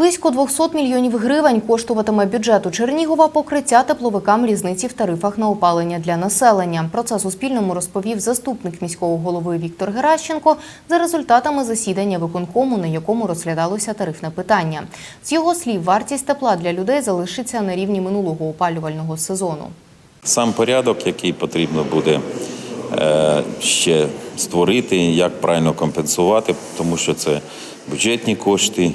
Близько 200 мільйонів гривень коштуватиме бюджету Чернігова покриття тепловикам різниці в тарифах на опалення для населення. Про це Суспільному розповів заступник міського голови Віктор Геращенко за результатами засідання виконкому, на якому розглядалося тарифне питання. З його слів, вартість тепла для людей залишиться на рівні минулого опалювального сезону. Сам порядок, який потрібно буде е, ще створити, як правильно компенсувати, тому що це бюджетні кошти.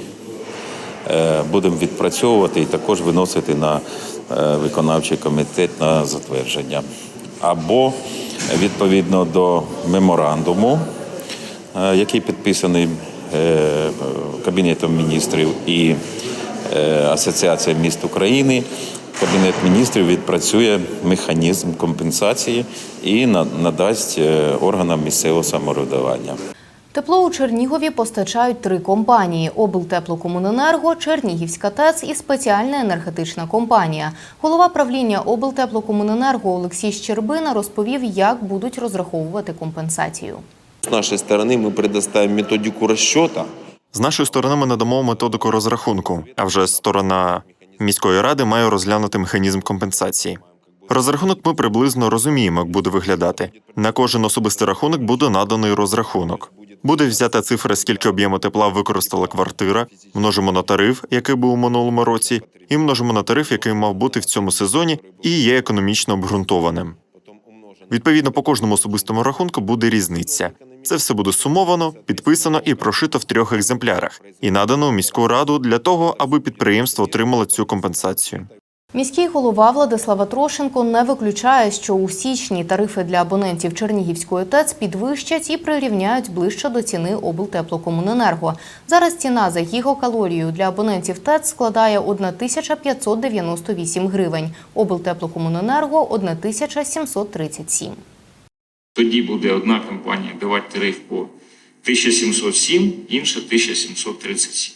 Е, Будемо відпрацьовувати і також виносити на е, виконавчий комітет на затвердження. Або відповідно до меморандуму, е, який підписаний Кабінетом міністрів і Асоціація міст України. Кабінет міністрів відпрацює механізм компенсації і на- надасть органам місцевого самоврядування. Тепло у Чернігові постачають три компанії: облтеплокомуненерго, Чернігівська ТЕЦ і спеціальна енергетична компанія. Голова правління облтеплокомуненерго Олексій Щербина розповів, як будуть розраховувати компенсацію. С нашей стороны мы предоставим методику расчета. З нашої сторони ми надамо методику розрахунку, а вже сторона міської ради має розглянути механізм компенсації. Розрахунок ми приблизно розуміємо, як буде виглядати. На кожен особистий рахунок буде наданий розрахунок. Буде взята цифра, скільки об'єму тепла використала квартира, множимо на тариф, який був у минулому році, і множимо на тариф, який мав бути в цьому сезоні, і є економічно обґрунтованим. Відповідно, по кожному особистому рахунку буде різниця. Це все буде сумовано, підписано і прошито в трьох екземплярах, і надано у міську раду для того, аби підприємство отримало цю компенсацію. Міський голова Владислава Трошенко не виключає, що у січні тарифи для абонентів Чернігівської ТЕЦ підвищать і прирівняють ближче до ціни облтеплокомуненерго. Зараз ціна за гігакалорію для абонентів ТЕЦ складає 1598 гривень, облтеплокомуненерго – 1737. Тоді буде одна компанія давати тариф по 1707, інша 1737.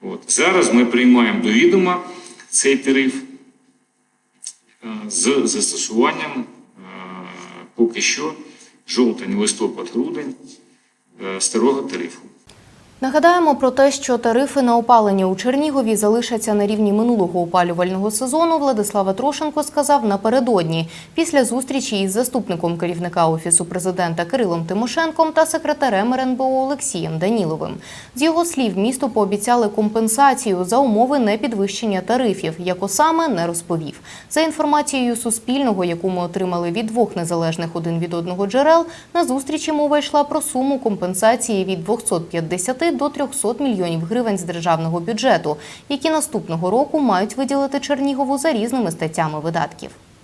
От. Зараз ми приймаємо до відома цей тариф е, з застосуванням е, поки що жовтень, листопад, грудень е, старого тарифу. Нагадаємо про те, що тарифи на опалення у Чернігові залишаться на рівні минулого опалювального сезону. Владислава Трошенко сказав напередодні після зустрічі із заступником керівника офісу президента Кирилом Тимошенком та секретарем РНБО Олексієм Даніловим. З його слів, місту пообіцяли компенсацію за умови непідвищення тарифів. Яко саме не розповів. За інформацією Суспільного, яку ми отримали від двох незалежних один від одного джерел, на зустрічі мова йшла про суму компенсації від 250 до 300 мільйонів гривень з державного бюджету, які наступного року мають виділити Чернігову за різними статтями видатків.